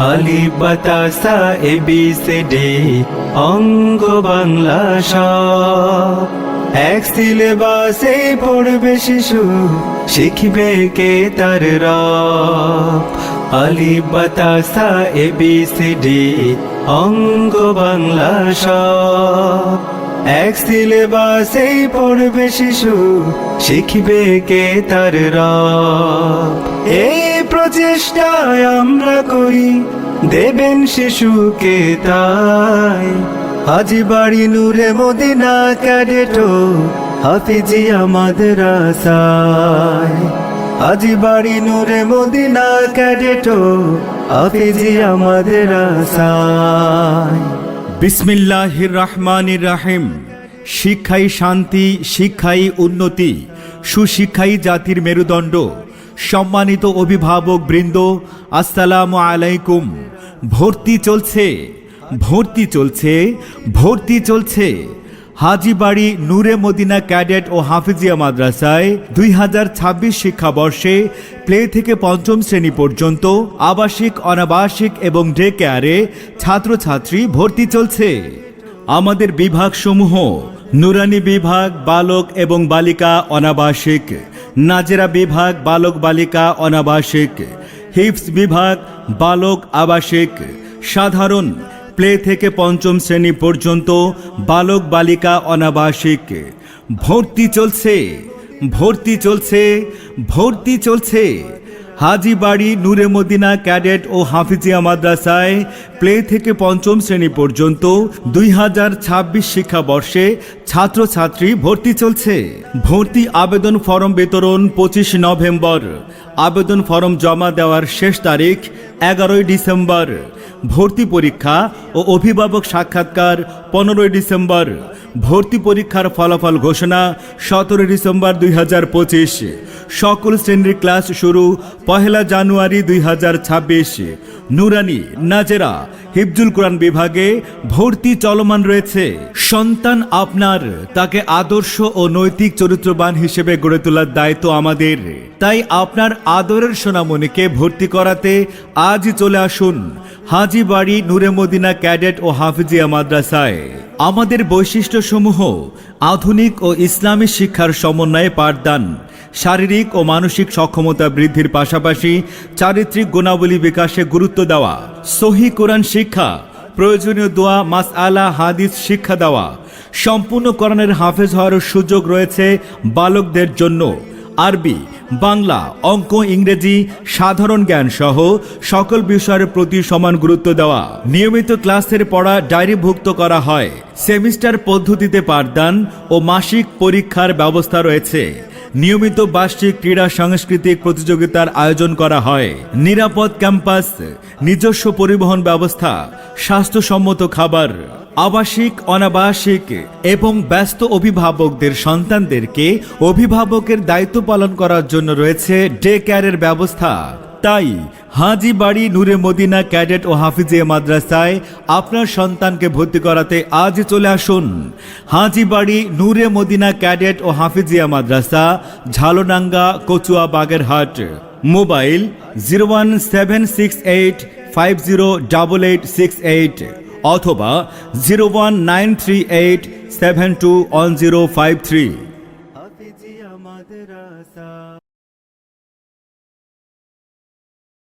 আলি বাতাসা A D অঙ্গ বাংলা সব। এক সিলেবাসে পড়বে শিশু, শিখবে কে তার রব। আলি বাতাসা এ বি সি ডি অঙ্গ বাংলা সব। এক সিলেবাসে পড়বে শিশু, শিখবে কে তার রব। এই প্রচেষ্টায় আমরা করি, দেবেন শিশুকে তাই। হাজি বাড়ি নূরে মদিনা ক্যাডেটো হাফিজি আমাদের আশায়। হাজি বাড়ি নূরে মদিনা ক্যাডেটো হাফিজি আমাদের আশায়। বিসমিল্লাহির রহমানির রাহিম। শিক্ষাই শান্তি, শিক্ষাই উন্নতি, সুশিক্ষাই জাতির মেরুদণ্ড। সম্মানিত অভিভাবক বৃন্দ, আসসালামু আলাইকুম। ভর্তি চলছে ভর্তি চলছে ভর্তি চলছে। হাজিবাড়ি নূরে মদিনা ক্যাডেট ও হাফিজিয়া মাদ্রাসায় দুই হাজার ছাব্বিশ শিক্ষাবর্ষে প্লে থেকে পঞ্চম শ্রেণি পর্যন্ত আবাসিক, অনাবাসিক এবং ডে কেয়ারে ছাত্রছাত্রী ভর্তি চলছে। আমাদের বিভাগসমূহ, নুরানি বিভাগ, বালক এবং বালিকা, অনাবাসিক। নাজেরা বিভাগ বালক বালিকা অনাবাসিক। হিপস বিভাগ বালক আবাসিক। সাধারণ প্লে থেকে পঞ্চম শ্রেণি পর্যন্ত বালক বালিকা অনাবাসিক। ভর্তি চলছে ভর্তি চলছে ভর্তি চলছে। হাজিবাড়ি নূরে মদিনা ক্যাডেট ও হাফিজিয়া মাদ্রাসায় প্লে থেকে পঞ্চম শ্রেণি পর্যন্ত দুই হাজার ছাব্বিশ শিক্ষাবর্ষে ছাত্রছাত্রী ভর্তি চলছে। ভর্তি আবেদন ফরম বিতরণ পঁচিশ নভেম্বর। আবেদন ফরম জমা দেওয়ার শেষ তারিখ এগারোই ডিসেম্বর। ভর্তি পরীক্ষা ও অভিভাবক সাক্ষাৎকার পনেরোই ডিসেম্বর। ভর্তি পরীক্ষার ফলাফল ঘোষণা সতেরোই ডিসেম্বর দুই হাজার পঁচিশ। সকল শ্রেণির ক্লাস শুরু পহেলা জানুয়ারি দুই হাজার ছাব্বিশ নুরানি নাজেরা হিফজুল কোরআন বিভাগে ভর্তি চলমান রয়েছে। সন্তান আপনার, তাকে আদর্শ ও নৈতিক চরিত্রবান হিসেবে গড়ে তোলার দায়িত্ব আমাদের। তাই আপনার আদরের সোনামণিকে ভর্তি করাতে আজই চলে আসুন হাজিবাড়ি নূরে মদিনা ক্যাডেট ও হাফিজিয়া মাদ্রাসায়। আমাদের বৈশিষ্ট্যসমূহ আধুনিক ও ইসলামী শিক্ষার সমন্বয়ে পাঠদান। শারীরিক ও মানসিক সক্ষমতা বৃদ্ধির পাশাপাশি চারিত্রিক গুণাবলী বিকাশে গুরুত্ব দেওয়া, সহি কোরআন শিক্ষা, প্রয়োজনীয় দোয়া মাস আলা হাদিস, শিক্ষা দেওয়া সম্পূর্ণ কোরআনের হাফেজ হওয়ার সুযোগ রয়েছে বালকদের জন্য। আরবি, বাংলা, অঙ্ক, ইংরেজি, সাধারণ জ্ঞান সহ সকল বিষয়ের প্রতি সমান গুরুত্ব দেওয়া। নিয়মিত ক্লাসের পড়া ডায়েরিভুক্ত করা হয়। সেমিস্টার পদ্ধতিতে পাঠদান ও মাসিক পরীক্ষার ব্যবস্থা রয়েছে। নিয়মিত বার্ষিক ক্রীড়া সাংস্কৃতিক প্রতিযোগিতার আয়োজন করা হয়। নিরাপদ ক্যাম্পাস, নিজস্ব পরিবহন ব্যবস্থা, স্বাস্থ্যসম্মত খাবার, আবাসিক, অনাবাসিক এবং ব্যস্ত অভিভাবকদের সন্তানদেরকে অভিভাবকের দায়িত্ব পালন করার জন্য রয়েছে ডে কেয়ারের ব্যবস্থা। তাই হাজি বাড়ি নূরে মদিনা ক্যাডেট ও হাফিজিয়া মাদ্রাসায় আপনার সন্তানকে ভর্তি করাতে আজ চলে আসুন। হাজি বাড়ি নূরে মদিনা ক্যাডেট ও Hafizia Madrasa, Jhalnanga, Kachua Bagerhat. Mobile zero one seven six eight five zero double eight six eight অথবা zero one nine three eight seven two one zero five three.